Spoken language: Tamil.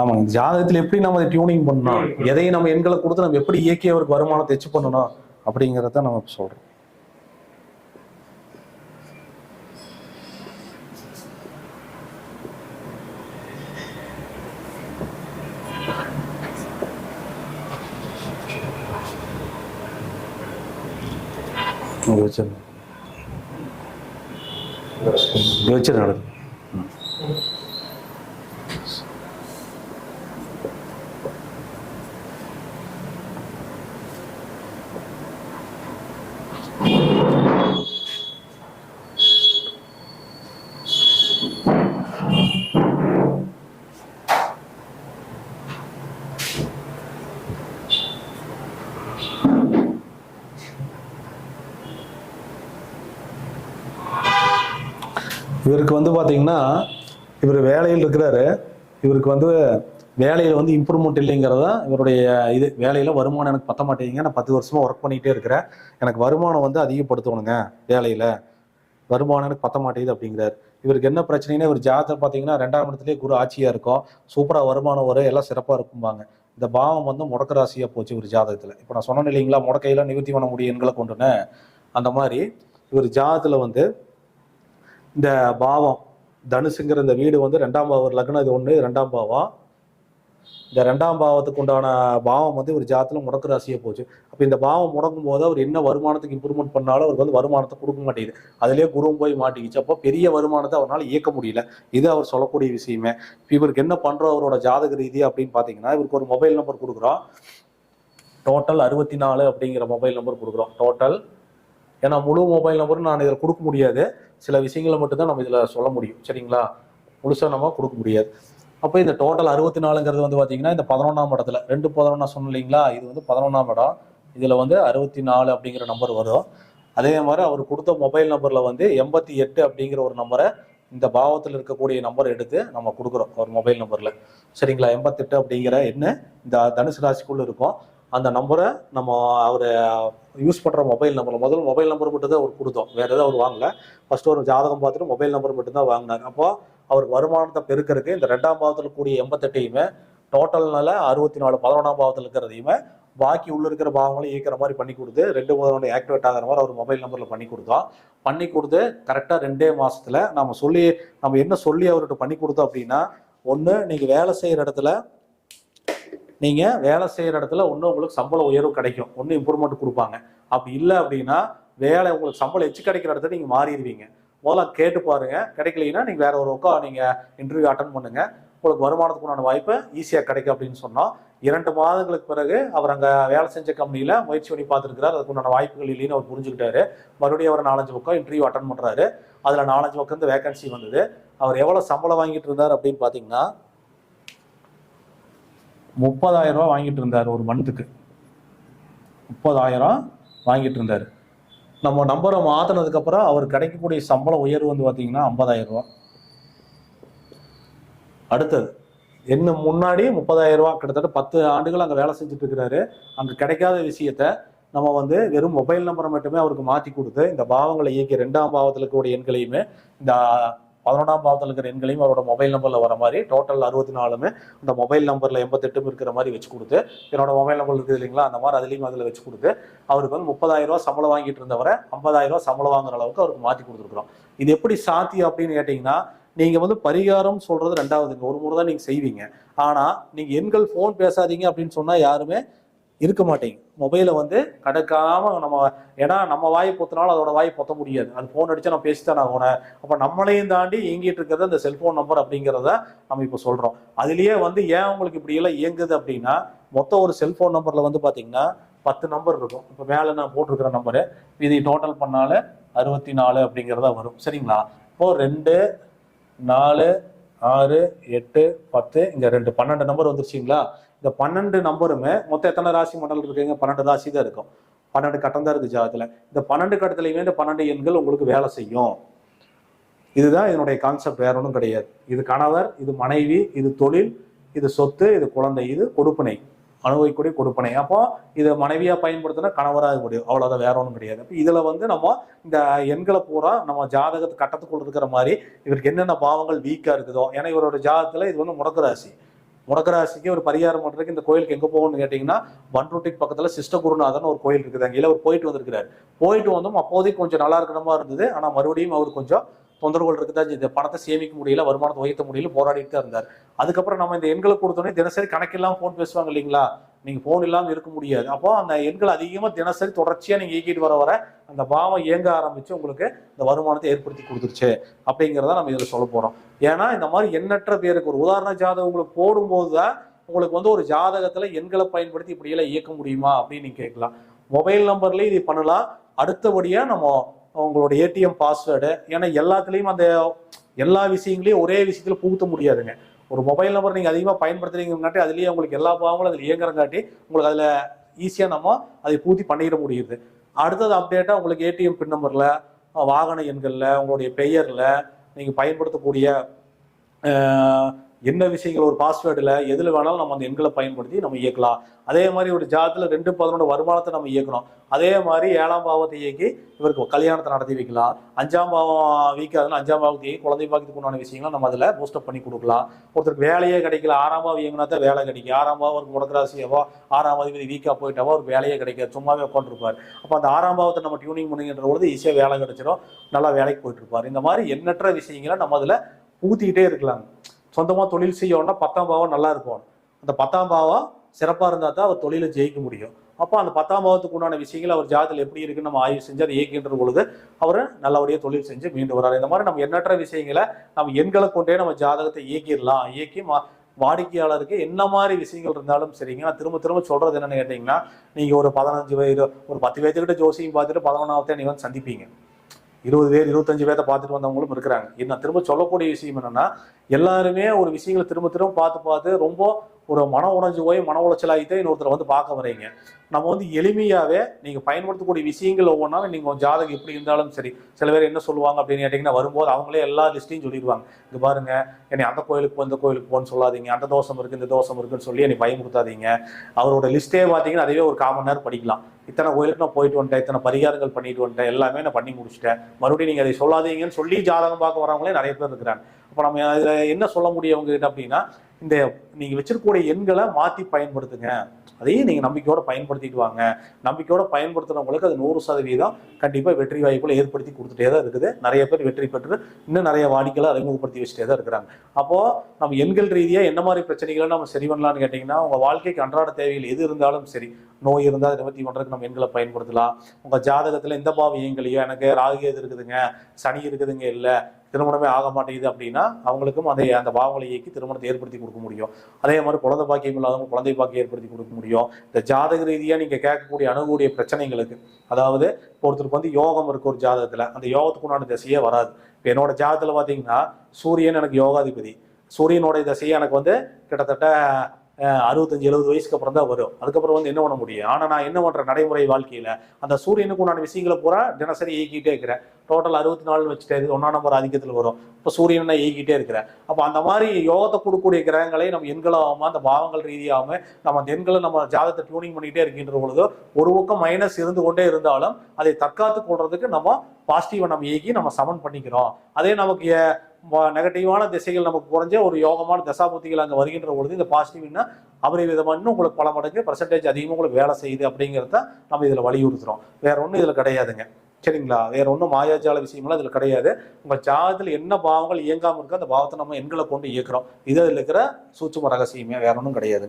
ஆமாங்க ஜாதகத்தில் எப்படி நம்ம அதை டியூனிங் பண்ணணும்? எதை நம்ம எண்களை கொடுத்து நம்ம எப்படி இயக்கி அவருக்கு வருமானத்தை எச்சு பண்ணணும் அப்படிங்கிறத நம்ம சொல்றோம். இங்க வச்சிருங்க. இங்க இவருக்கு வந்து பார்த்தீங்கன்னா இவர் வேலையில் இருக்கிறாரு. இவருக்கு வந்து வேலையில் வந்து இம்ப்ரூவ்மெண்ட் இல்லைங்கிறதா இவருடைய இது. வேலையில் வருமானம் எனக்கு பத்த மாட்டேங்குங்க நான் பத்து வருஷமாக ஒர்க் பண்ணிகிட்டே இருக்கிறேன். எனக்கு வருமானம் வந்து அதிகப்படுத்தணுங்க வேலையில். வருமானம் எனக்கு பத்த மாட்டேங்குது அப்படிங்கிறார். இவருக்கு என்ன பிரச்சனைனா இவர் ஜாதகத்தில் பார்த்தீங்கன்னா ரெண்டாம் இடத்துலேயே குரு ஆட்சியாக இருக்கும். சூப்பராக வருமானம் வரும். எல்லாம் சிறப்பாக இருக்கும்பாங்க. இந்த பாவம் வந்து முடக்க ராசியாக போச்சு இவர் ஜாதகத்தில். இப்போ நான் சொன்னேன் இல்லைங்களா முடக்கையெல்லாம் நிவர்த்தி பண்ண முடியும் எண்களை கொண்டுன்னு. அந்த மாதிரி இவர் ஜாதகத்தில் வந்து இந்த பாவம் தனுசுங்கிற இந்த வீடு வந்து ரெண்டாம் பாவம் லக்னம் இது ஒன்று ரெண்டாம் பாவம். இந்த ரெண்டாம் பாவத்துக்கு உண்டான பாவம் வந்து ஒரு ஜாத்தில் முடக்கு ராசியாக போச்சு. அப்போ இந்த பாவம் முடங்கும் போது அவர் என்ன வருமானத்துக்கு இம்ப்ரூவ்மெண்ட் பண்ணாலும் அவருக்கு வந்து வருமானத்தை கொடுக்க மாட்டேங்குது. அதுலேயே குருவும் போய் மாட்டிக்கிச்சு. அப்போ பெரிய வருமானத்தை அவரால் இயக்க முடியல. இது அவர் சொல்லக்கூடிய விஷயமே. இப்போ இவருக்கு என்ன பண்ணுறோம் அவரோட ஜாதக ரீதி அப்படின்னு பார்த்தீங்கன்னா இவருக்கு ஒரு மொபைல் நம்பர் கொடுக்குறோம். டோட்டல் அறுபத்தி நாலு அப்படிங்கிற மொபைல் நம்பர் கொடுக்குறோம். டோட்டல் ஏன்னா முழு மொபைல் நம்பரும் நான் இதில் கொடுக்க முடியாது. சில விஷயங்களை மட்டும்தான் நம்ம இதில் சொல்ல முடியும். சரிங்களா? முழுசாக நம்ம கொடுக்க முடியாது. அப்போ இந்த டோட்டல் அறுபத்தி நாலுங்கிறது வந்து பார்த்தீங்கன்னா இந்த பதினொன்றாம் இடத்துல ரெண்டு பதினொன்றா சொன்னோம் இல்லைங்களா? இது வந்து பதினொன்றாம் இடம். இதில் வந்து அறுபத்தி நாலு அப்படிங்கிற நம்பர் வரும். அதே மாதிரி அவர் கொடுத்த மொபைல் நம்பரில் வந்து எண்பத்தி எட்டு அப்படிங்கிற ஒரு நம்பரை இந்த பாவத்தில் இருக்கக்கூடிய நம்பர் எடுத்து நம்ம கொடுக்குறோம் ஒரு மொபைல் நம்பரில் சரிங்களா? எண்பத்தெட்டு அப்படிங்கிற என்ன இந்த தனுசு ராசிக்குள்ளே இருக்கும். அந்த நம்பரை நம்ம அவர் யூஸ் பண்ணுற மொபைல் நம்பர் முதல்ல மொபைல் நம்பர் மட்டும் தான் அவர் கொடுத்தோம். வேறு எதாவது அவர் வாங்கல. ஃபஸ்ட்டு ஒரு ஜாதகம் பார்த்துட்டு மொபைல் நம்பர் மட்டும்தான் வாங்கினார். அப்போது அவர் வருமானத்தை பெருக்கிறதுக்கு இந்த ரெண்டாம் பாவத்தில் கூடிய எண்பத்தெட்டையுமே டோட்டல்னால அறுபத்தி நாலு பதினொன்றாம் பாவத்தில் இருக்கிறதையுமே பாக்கி உள்ள இருக்கிற பாகங்களும் இயக்கிற மாதிரி பண்ணி கொடுத்து ரெண்டு முதல்ல ஆக்டிவேட் ஆகிற மாதிரி அவர் மொபைல் நம்பரில் பண்ணி கொடுத்தோம். பண்ணி கொடுத்து கரெக்டாக ரெண்டே மாதத்தில் நம்ம சொல்லி நம்ம என்ன சொல்லி அவர்கிட்ட பண்ணி கொடுத்தோம் அப்படின்னா ஒன்று நீங்கள் வேலை செய்கிற இடத்துல நீங்கள் வேலை செய்கிற இடத்துல ஒன்று உங்களுக்கு சம்பள உயர்வு கிடைக்கும். ஒன்று இம்ப்ரூவ்மெண்ட் கொடுப்பாங்க. அப்படி இல்லை அப்படின்னா வேலை உங்களுக்கு சம்பளம் எச்சு கிடைக்கிற இடத்துல நீங்கள் மாறிடுவீங்க. முதல்ல கேட்டு பாருங்கள் கிடைக்கலைன்னா நீங்கள் வேற ஒரு பக்கம் நீங்கள் இன்டர்வியூ அட்டன் பண்ணுங்க. உங்களுக்கு வருமானத்துக்குண்டான வாய்ப்பு ஈஸியாக கிடைக்கும் அப்படின்னு சொன்னோம். இரண்டு மாதங்களுக்கு பிறகு அவர் அங்கே வேலை செஞ்ச கம்பெனியில் முயற்சி பண்ணி பார்த்துருக்கிறார். அதுக்குண்டான வாய்ப்புகள் இல்லைன்னு அவர் புரிஞ்சுக்கிட்டாரு. மறுபடியும் அவர் நாலஞ்சு பக்கம் இன்டர்வியூ அட்டன் பண்ணுறாரு அதில் நாலஞ்சு பக்கம் இருந்து வேகன்சி வந்தது. அவர் எவ்வளோ சம்பளம் வாங்கிட்டு இருந்தார் அப்படின்னு பார்த்தீங்கன்னா முப்பதாயிரம் ரூபாய் வாங்கிட்டு இருந்தார் ஒரு மந்த்துக்கு முப்பதாயிரம் வாங்கிட்டு இருந்தார். நம்ம நம்பரை மாற்றினதுக்கு அப்புறம் அவர் கிடைக்கக்கூடிய சம்பள உயர்வு வந்து பார்த்தீங்கன்னா ஐம்பதாயிரம் ரூபா அடுத்தது என்ன முன்னாடி முப்பதாயிரம் ரூபா கிட்டத்தட்ட பத்து ஆண்டுகள் அங்கே வேலை செஞ்சுட்டு இருக்கிறாரு. அங்கே கிடைக்காத விஷயத்த நம்ம வந்து வெறும் மொபைல் நம்பரை மட்டுமே அவருக்கு மாற்றி கொடுத்து இந்த பாவங்களை இயக்கிய ரெண்டாம் பாவத்தில் இருக்கக்கூடிய எண்களையுமே இந்த பதினொன்றாம் பாவத்தில் இருக்கிற எண்களையும் அவரோட மொபைல் நம்பரில் வர மாதிரி டோட்டல் அறுபத்தி நாலுமே இந்த மொபைல் நம்பரில் எண்பத்தெட்டும் இருக்கிற மாதிரி வச்சு கொடுத்து என்னோட மொபைல் நம்பர் இருக்குது இல்லைங்களா அந்த மாதிரி அதுலேயும் அதில் வச்சு கொடுத்து அவருக்கு வந்து முப்பதாயிரம் ரூபா சம்பளம் வாங்கிட்டு இருந்தவரை ஐம்பதாயிரம் ரூபா சம்பளம் வாங்குற அளவுக்கு அவருக்கு மாற்றி கொடுத்துருக்குறோம். இது எப்படி சாத்தியம் அப்படின்னு கேட்டிங்கன்னா நீங்கள் வந்து பரிகாரம் சொல்கிறது ரெண்டாவதுங்க. ஒரு முறை தான் நீங்கள் செய்வீங்க. ஆனால் நீங்கள் எண்கள் ஃபோன் பேசாதீங்க அப்படின்னு சொன்னால் யாருமே இருக்க மாட்டீங்க மொபைலை வந்து கடக்காம நம்ம ஏன்னா நம்ம வாய் பொத்தினாலும் அதோட வாய் பொத்த முடியாது. அது ஃபோன் அடிச்சா நான் பேசித்தான் ஆகணும். அப்போ நம்மளையும் தாண்டி இயங்கிட்டு இருக்கிறது அந்த செல்ஃபோன் நம்பர் அப்படிங்கிறத நம்ம இப்போ சொல்கிறோம் அதுலேயே வந்து ஏன் உங்களுக்கு இப்படியெல்லாம் இயங்குது அப்படின்னா மொத்தம் ஒரு செல்ஃபோன் நம்பரில் வந்து பார்த்தீங்கன்னா பத்து நம்பர் இருக்கும். இப்போ மேலே நான் போட்டிருக்கிற நம்பரு இது டோட்டல் பண்ணால அறுபத்தி நாலு அப்படிங்கிறதா வரும். சரிங்களா? இப்போது ரெண்டு நாலு ஆறு எட்டு பத்து இங்கே ரெண்டு பன்னெண்டு நம்பர் வந்துருச்சுங்களா? இந்த பன்னெண்டு நம்பருமே மொத்தம் எத்தனை ராசி மண்டலம் இருக்குங்க? பன்னெண்டு ராசி தான் இருக்கும். பன்னெண்டு கட்டம் தான் இருக்கு ஜாதத்துல இந்த பன்னெண்டு கட்டத்துலையுமே இந்த பன்னெண்டு எண்கள் உங்களுக்கு வேலை செய்யும். இதுதான் இதனுடைய கான்செப்ட் வேற ஒன்றும் கிடையாது. இது கணவர் இது மனைவி இது தொழில் இது சொத்து இது குழந்தை இது கொடுப்பினை. அனுபவிக்கூடிய கொடுப்பனை. அப்போ இதை மனைவியா பயன்படுத்தினா கணவராக முடியும். அவ்வளவுதான் வேற ஒன்றும் கிடையாது. இப்போ இதுல வந்து நம்ம இந்த எண்களை பூரா நம்ம ஜாதகத்து கட்டத்துக்குள்ள இருக்கிற மாதிரி இவருக்கு என்னென்ன பாவங்கள் வீக்கா இருக்குதோ ஏன்னா இவரோட ஜாதகத்துல இது வந்து முடக்கு ராசி. முடக்கராசிக்கு ஒரு பரிகாரம் பண்றதுக்கு இந்த கோயிலுக்கு எங்க போகணும்னு கேட்டீங்கன்னா பன்ருட்டிக்கு பக்கத்துல சிஸ்ட குருநாதன் ஒரு கோயில் இருக்குது. அங்கே அவர் போயிட்டு வந்திருக்கிறார். போயிட்டு வந்தோம் அப்போதைக்கு கொஞ்சம் நல்லா இருக்கிற மாதிரி இருந்தது. ஆனா மறுபடியும் அவர் கொஞ்சம் தொந்தரவுகள் இருக்குதா இந்த பணத்தை சேமிக்க முடியல வருமானத்தை உயர்த்த முடியல போராடிட்டு தான் இருந்தார். அதுக்கப்புறம் நம்ம இந்த எண்களை கொடுத்தோன்னே தினசரி கணக்கெல்லாம் ஃபோன் பேசுவாங்க இல்லைங்களா? நீங்கள் ஃபோன் இல்லாமல் இருக்க முடியாது. அப்போ அந்த எண்கள் அதிகமாக தினசரி தொடர்ச்சியாக நீங்கள் இயக்கிட்டு வர வர அந்த பாவம் இயங்க ஆரம்பித்து உங்களுக்கு இந்த வருமானத்தை ஏற்படுத்தி கொடுத்துருச்சு அப்படிங்கிறத நம்ம இதில் சொல்ல போகிறோம் ஏன்னா இந்த மாதிரி எண்ணற்ற பேருக்கு ஒரு உதாரண ஜாதகம் உங்களுக்கு போடும்போது தான் உங்களுக்கு வந்து ஒரு ஜாதகத்தில் எண்களை பயன்படுத்தி இப்படியெல்லாம் இயக்க முடியுமா அப்படின்னு நீங்கள் கேட்கலாம். மொபைல் நம்பர்லேயும் இது பண்ணலாம். அடுத்தபடியாக நம்ம உங்களோட ஏடிஎம் பாஸ்வேர்டு ஏன்னா எல்லாத்துலேயும் அந்த எல்லா விஷயங்களையும் ஒரே விஷயத்தில் புகுத்த முடியாதுங்க. ஒரு மொபைல் நம்பர் நீங்கள் அதிகமாக பயன்படுத்துறீங்காட்டி அதுலேயே உங்களுக்கு எல்லா பாவங்களும் அதில் இயங்குறங்காட்டி உங்களுக்கு அதில் ஈஸியாக நம்ம அதை பூர்த்தி பண்ணிட முடியுது. அடுத்தது அப்டேட்டாக உங்களுக்கு ஏடிஎம் பின் நம்பரில் வாகன எண்களில் உங்களுடைய பெயரில் நீங்கள் பயன்படுத்தக்கூடிய என்ன விஷயங்கள் ஒரு பாஸ்வேர்டில் எதில் வேணாலும் நம்ம அந்த எண்களை பயன்படுத்தி நம்ம இயக்கலாம். அதே மாதிரி ஒரு ஜாதத்தில் ரெண்டு பதினொன்று வருமானத்தை நம்ம இயக்கணும். அதே மாதிரி ஏழாம் பாவத்தை இயக்கி இவருக்கு கல்யாணத்தை நடத்தி வைக்கலாம். அஞ்சாம் பாவம் வீக்காதுன்னு அஞ்சாம் பாவத்தை இயக்கி குழந்தை பாக்கியத்துக்கு உண்டான விஷயங்களை நம்ம அதில் பூஸ்டப் பண்ணி கொடுக்கலாம். ஒருத்தருக்கு வேலையே கிடைக்கல ஆறாம் பாவம் இயங்கினா தான் வேலை கிடைக்கும். ஆறாம் பாவம் ஒரு குடத்ராசியாவோ ஆறாம் அதிபதி வீக்காக போயிட்டாவோ ஒரு வேலையே கிடைக்காது. சும்மாவே உட்காந்துருப்பார் அப்போ அந்த ஆறாம் பாவத்தை நம்ம டியூனிங் பண்ணுகின்ற பொழுது ஈஸியாக வேலை கிடைச்சிடும் நல்லா வேலைக்கு போயிட்டு இருப்பார் இந்த மாதிரி எண்ணற்ற விஷயங்களை நம்ம அதில் ஊத்திக்கிட்டே இருக்கலாம் சொந்தமாக தொழில் செய்யணும்னா பத்தாம் பாவம் நல்லா இருக்கும். அந்த பத்தாம் பாவம் சிறப்பாக இருந்தால் தான் அவர் தொழிலை ஜெயிக்க முடியும். அப்போ அந்த பத்தாம் பாவத்துக்கு உண்டான விஷயங்கள் அவர் ஜாதத்தில் எப்படி இருக்குன்னு நம்ம ஆய்வு செஞ்சு அதை இயக்கின்ற பொழுது அவர் நல்லபடியாக தொழில் செஞ்சு மீண்டு வர்றாரு. இந்த மாதிரி நம்ம எண்ணற்ற விஷயங்களை நம்ம எண்களை கொண்டே நம்ம ஜாதகத்தை இயக்கிடலாம். இயக்கி மா வாடிக்கையாளருக்கு என்ன மாதிரி விஷயங்கள் இருந்தாலும் சரிங்க. நான் திரும்ப திரும்ப சொல்றது என்னன்னு கேட்டிங்கன்னா நீங்க ஒரு பதினஞ்சு வயது ஒரு பத்து பேர்த்துக்கிட்ட ஜோசியம் பார்த்துட்டு பதினொன்றாவதே நீங்கள் வந்து சந்திப்பீங்க. இருபது பேர் இருபத்தஞ்சு பேர்த்த பார்த்துட்டு வந்தவங்களும் இருக்கிறாங்க. இது நான் திரும்ப சொல்லக்கூடிய விஷயம் என்னன்னா எல்லாருமே ஒரு விஷயங்களை திரும்ப திரும்ப பார்த்து பார்த்து ரொம்ப ஒரு மன உணர்ச்சி போய் மன உளைச்சலாகிட்டே இன்னொருத்தரை வந்து பார்க்க வரீங்க நம்ம வந்து எளிமையாகவே நீங்கள் பயன்படுத்தக்கூடிய விஷயங்கள் ஒவ்வொன்றாலும் நீங்கள் ஜாதகம் எப்படி இருந்தாலும் சரி சில பேர் என்ன சொல்லுவாங்க அப்படின்னு கேட்டிங்கன்னா வரும்போது அவங்களே எல்லா லிஸ்ட்டையும் சொல்லிடுவாங்க. இங்கே பாருங்க என்னை அந்த கோயிலுக்கு போ இந்த கோயிலுக்கு போன்னு சொல்லாதீங்க அந்த தோஷம் இருக்குது இந்த தோஷம் இருக்குன்னு சொல்லி என்னை பயமுறுத்தாதீங்க. அவரோட லிஸ்ட்டே பார்த்தீங்கன்னா அதுவே ஒரு காமன் நேரம் படிக்கலாம். இத்தனை கோயிலுக்கு நான் போயிட்டு வந்துட்டேன் இத்தனை பரிகாரங்கள் பண்ணிட்டு வந்துட்டேன் எல்லாமே நான் பண்ணி முடிச்சிட்டேன். மறுபடியும் நீங்கள் அதை சொல்லாதீங்கன்னு சொல்லி ஜாதகம் பார்க்க வரவங்களே நிறைய பேர் இருக்கிறாங்க. அப்போ நம்ம அதில் என்ன சொல்ல முடியும் உங்ககிட்ட அப்படின்னா இந்த நீங்க வச்சிருக்கக்கூடிய எண்களை மாத்தி பயன்படுத்துங்க. அதையும் நீங்க நம்பிக்கையோட பயன்படுத்திட்டு வாங்க. நம்பிக்கையோட பயன்படுத்துறவங்களுக்கு அது நூறு சதவீதம் கண்டிப்பா வெற்றி வாய்ப்புகளை ஏற்படுத்தி கொடுத்துட்டே தான் இருக்குது. நிறைய பேர் வெற்றி பெற்று இன்னும் நிறைய வாடிக்கைகளை அறிமுகப்படுத்தி வச்சுட்டே தான் இருக்கிறாங்க. அப்போ நம்ம எண்கள் ரீதியா என்ன மாதிரி பிரச்சனைகளை நம்ம சரி பண்ணலாம்னு கேட்டீங்கன்னா உங்க வாழ்க்கைக்கு அன்றாட தேவைகள் எது இருந்தாலும் சரி நோய் இருந்தால் அதை நிவர்த்தி பண்ணுறதுக்கு நம்ம எண்களை பயன்படுத்தலாம். உங்கள் ஜாதகத்தில் எந்த பாவம் இயங்கலையோ எனக்கு ராகு எது இருக்குதுங்க சனி இருக்குதுங்க இல்லை திருமணமே ஆக மாட்டேங்குது அப்படின்னா அவங்களுக்கும் அதை அந்த பாவங்களை இயக்கி திருமணத்தை ஏற்படுத்தி கொடுக்க முடியும். அதே மாதிரி குழந்தை பாக்கியம் இல்லாதவங்க குழந்தை பாக்கியம் ஏற்படுத்தி கொடுக்க முடியும். இந்த ஜாதக ரீதியாக நீங்கள் கேட்கக்கூடிய அணுகக்கூடிய பிரச்சனைகளுக்கு அதாவது ஒருத்தருக்கு வந்து யோகம் இருக்கு ஒரு ஜாதகத்தில் அந்த யோகத்துக்கு உண்டான திசையே வராது. இப்போ என்னோட ஜாதகத்தில் பார்த்தீங்கன்னா சூரியன் எனக்கு யோகாதிபதி. சூரியனுடைய திசையை எனக்கு வந்து கிட்டத்தட்ட அறுபத்தஞ்சு எழுபது வயசுக்கு அப்புறம் தான் வரும். அதுக்கப்புறம் வந்து என்ன பண்ண முடியும்? ஆனால் நான் என்ன பண்ணுறேன் நடைமுறை வாழ்க்கையில் அந்த சூரியனுக்கு உண்டான விஷயங்களை பூரா தினசரி இயக்கிட்டே இருக்கிறேன். டோட்டல் அறுபத்தி நாலு வச்சுட்டே இது ஒன்றாம் நம்பர் ஆதிக்கத்தில் வரும். இப்போ சூரியனை இயக்கிட்டே இருக்கிறேன். அப்போ அந்த மாதிரி யோகத்தை கொடுக்கக்கூடிய கிரகங்களை நம்ம எண்களாகாமல் அந்த பாவங்கள் ரீதியாகாமல் நம்ம அந்த எண்களை நம்ம ஜாதகத்தை டியூனிங் பண்ணிகிட்டே இருக்கின்ற பொழுது ஒரு பக்கம் மைனஸ் இருந்து கொண்டே இருந்தாலும் அதை தற்காத்து கொள்றதுக்கு நம்ம பாசிட்டிவை நம்ம இயக்கி நம்ம சமன் பண்ணிக்கிறோம். அதே நமக்கு நெகட்டிவான திசைகள் நமக்கு குறைஞ்ச ஒரு யோகமான தசாபுத்திகள் அங்கே வருகின்ற பொழுது இந்த பாசிட்டிவ்னா அபரிவிதமா இன்னும் உங்களுக்கு பல மடங்கு பர்சன்டேஜ் அதிகமாக உங்களுக்கு வேலை செய்யுது அப்படிங்கிறத நம்ம இதில் வலியுறுத்துறோம். வேற ஒன்றும் இதில் கிடையாதுங்க. சரிங்களா? வேற ஒன்றும் மாயாஜால விஷயமெல்லாம் இதில் கிடையாது. உங்கள் ஜாதத்தில் என்ன பாவங்கள் இயங்காமல் இருக்கோ அந்த பாவத்தை நம்ம எண்களை கொண்டு இயக்குறோம். இதில் இருக்கிற சூட்சும ரகசியமே வேற ஒன்றும் கிடையாது